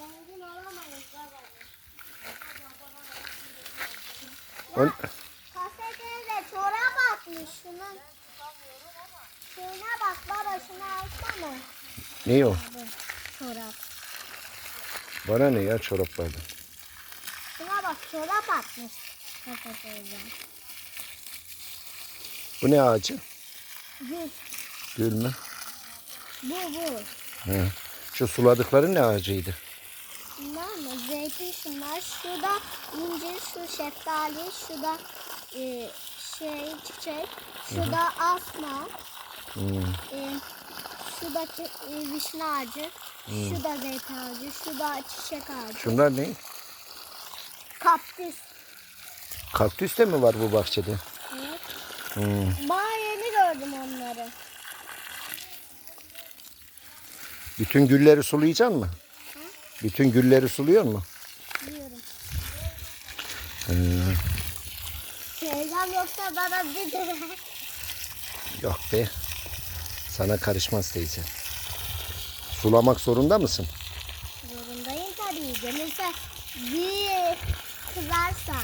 Zengin olamayız baba. On- Kasetine de çorap atmış şunun. Şeyine bak baba şunu alsana. Ne o? Çorap. Bana ne ya çoraplardan? Şuna bak çorap atmış. Bu ne ağacı? Gül. Gül mü? Bu bu. He. Şu suladıkların ne ağacıydı? Bunlar mı? Zeytin şunlar. Şurada incir, şu şeftali, şurada e, şey çiçek, şurada asma, Hmm. e, şurada çi- e, vişne ağacı, şurada zeytin ağacı, şurada çiçek ağacı. Şunlar ne? Kaktüs. Kaktüs de mi var bu bahçede? Evet. Hmm. Daha yeni gördüm onları. Bütün gülleri sulayacaksın mı? Bütün gülleri suluyor mu? Biliyorum. Teyzem yoksa bana bir de Yok be. Sana karışmaz teyze. Sulamak zorunda mısın? Zorundayım tabii. Gelirse bir kızarsa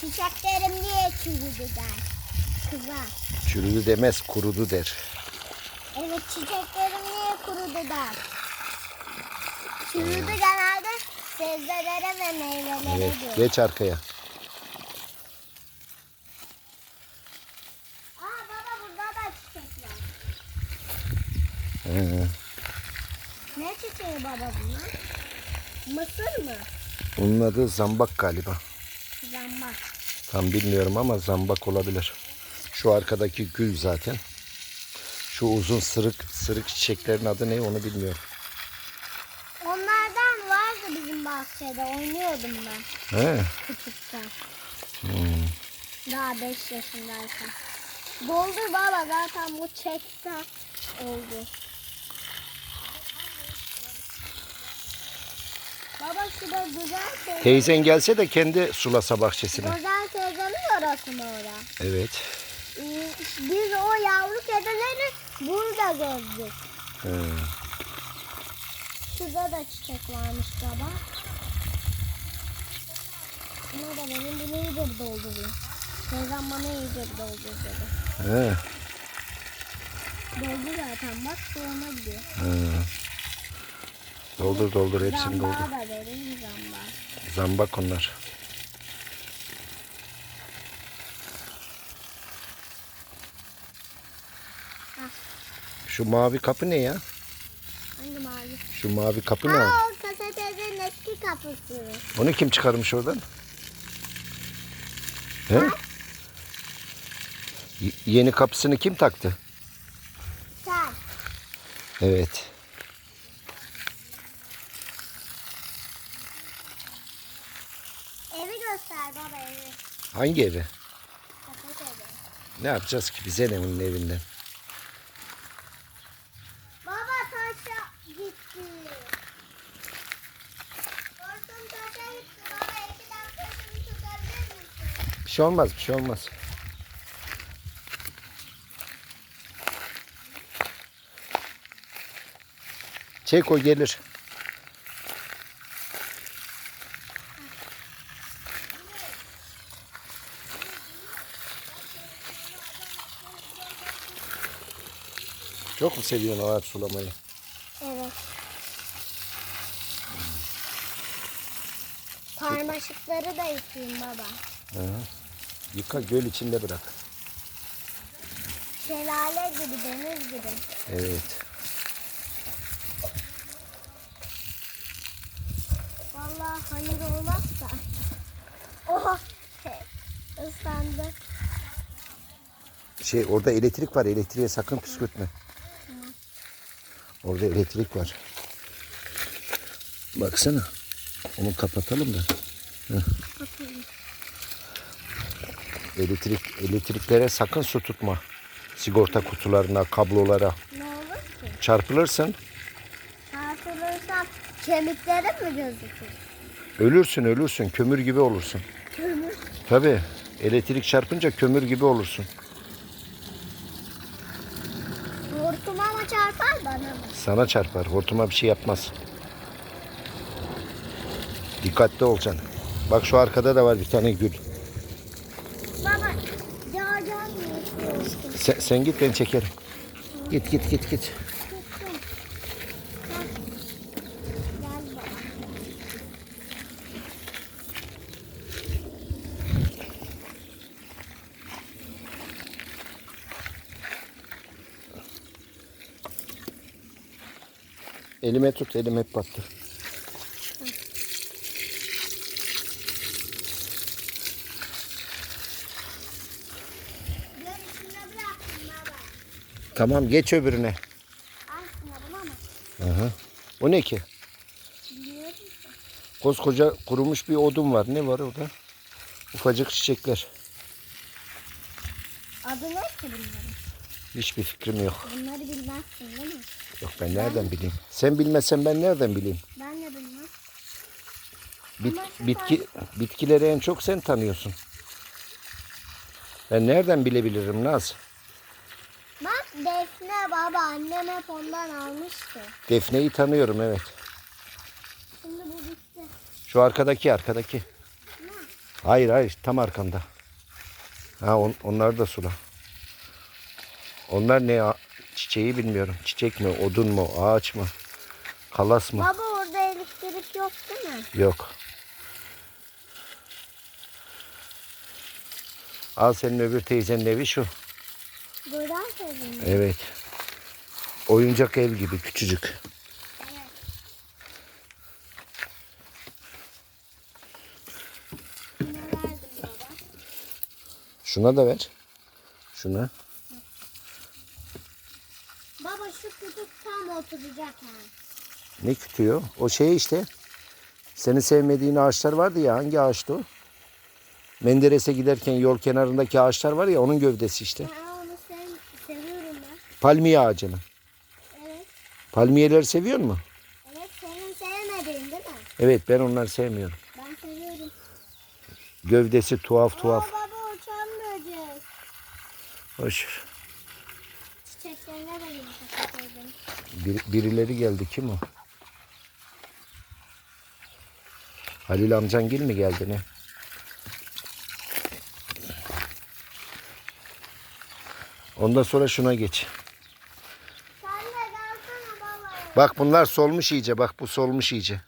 çiçeklerim niye çürüdü der. Kızar. Çürüdü demez, kurudu der. Evet çiçeklerim niye kurudu der. Çürüdü genelde sebzelere ve meyvelere Evet, diyor. geç arkaya. Aa baba burada da çiçek var. He. Ne çiçeği baba bunlar? Mısır mı? Onun adı zambak galiba. Zambak. Tam bilmiyorum ama zambak olabilir. Şu arkadaki gül zaten. Şu uzun sırık sırık çiçeklerin adı ne onu bilmiyorum. Bahçede. Oynuyordum ben. He. küçükten. Hmm. Daha 5 yaşındayken. Doldur baba zaten bu çekse oldu. Baba şurada güzel teyze. Teyzen gelse de kendi sulasa bahçesine. Güzel teyzenin orası mı ora? Evet. Ee, Biz o yavru kedileri burada gördük. He. Şurada da çiçek varmış baba. Buna da benim bunu iyice doldurayım. Teyzem bana iyice doldur dedi. He. Doldu zaten bak ona gidiyor. He. Doldur doldur hepsini doldur. Zambağa da verin zambağa. Zambak onlar. Şu mavi kapı ne ya? Hangi mavi? Şu mavi kapı ne? Aa o kasetelerin eski kapısı. Onu kim çıkarmış oradan? He? Y- yeni kapısını kim taktı? Sen. Evet. Evi göster baba evi. Hangi evi? Kasetede. Ne yapacağız ki bize ne onun evinden? Şey olmaz, bir şey olmaz. Çek o gelir. Çok mu seviyorsun ağaç sulamayı? Evet. Sarmaşıkları da yıkayayım baba. Hı. Yıka göl içinde bırak. Şelale gibi, deniz gibi. Evet. Vallahi hayır olmazsa. Oh! Islandı. Şey orada elektrik var. Elektriğe sakın püskürtme. Orada elektrik var. Baksana. Onu kapatalım da. Bakayım. Elektrik elektriklere sakın su tutma. Sigorta kutularına, kablolara. Ne olur ki? Çarpılırsın, Çarpılırsam kemiklerim mi gözükür? ölürsün, ölürsün. Kömür gibi olursun. Kömür. Tabii. Elektrik çarpınca kömür gibi olursun. Hortuma mı çarpar bana mı? Sana çarpar. Hortuma bir şey yapmaz. Dikkatli olacaksın. Bak şu arkada da var bir tane gül. Baba daha gelmiyor. Sen, sen git ben çekerim. Git git git git. Elime tut elim hep battı. Tamam geç öbürüne. Aha. O ne ki? Koskoca kurumuş bir odun var. Ne var orada? Ufacık çiçekler. Adı ne ki bunların? Hiçbir fikrim yok. Bunları bilmezsin değil mi? Yok ben nereden bileyim? Sen bilmezsen ben nereden bileyim? Ben de bilmem. Bit, Ama şu bitki bitkileri en çok sen tanıyorsun. Ben nereden bilebilirim Naz? Defne baba annem hep ondan almıştı. Defne'yi tanıyorum evet. Şimdi bu bitti. Şu arkadaki arkadaki. Hayır hayır tam arkanda. Ha on, onlar da sula. Onlar ne çiçeği bilmiyorum. Çiçek mi, odun mu, ağaç mı, kalas mı? Baba orada elektrik yok değil mi? Yok. Al senin öbür teyzenin evi şu. Buradan sevdim. Evet. Oyuncak ev gibi küçücük. Evet. Şuna da ver. Şuna. Baba şu kutu tam oturacak ha. Ne kütüyor? O şey işte. Seni sevmediğin ağaçlar vardı ya. Hangi ağaçtı o? Menderes'e giderken yol kenarındaki ağaçlar var ya onun gövdesi işte. Sev seviyorum ben. Palmiye ağacını. Evet. Palmiyeleri seviyor mu? Evet senin sevmediğin değil mi? Evet ben onları sevmiyorum. Ben seviyorum. Gövdesi tuhaf tuhaf. Aa, baba uçan böcek. Hoş. Çiçeklerine de yumuşak. Bir- birileri geldi. Kim o? Halil amcangil mi geldi ne? Ondan sonra şuna geç. Bak bunlar solmuş iyice. Bak bu solmuş iyice.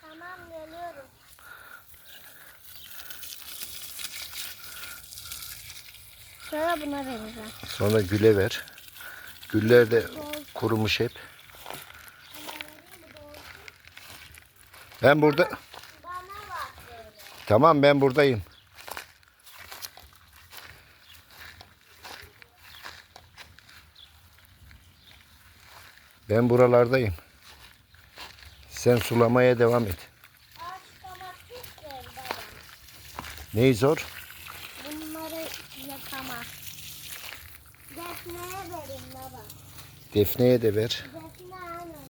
Tamam geliyorum. Sonra buna vereceğim. Sonra güle ver. Güller de kurumuş hep. Ben burada... Tamam ben buradayım. Ben buralardayım. Sen sulamaya devam et. Neyi zor? Bunları yakamaz. Defne'ye verin baba. Defne'ye de ver.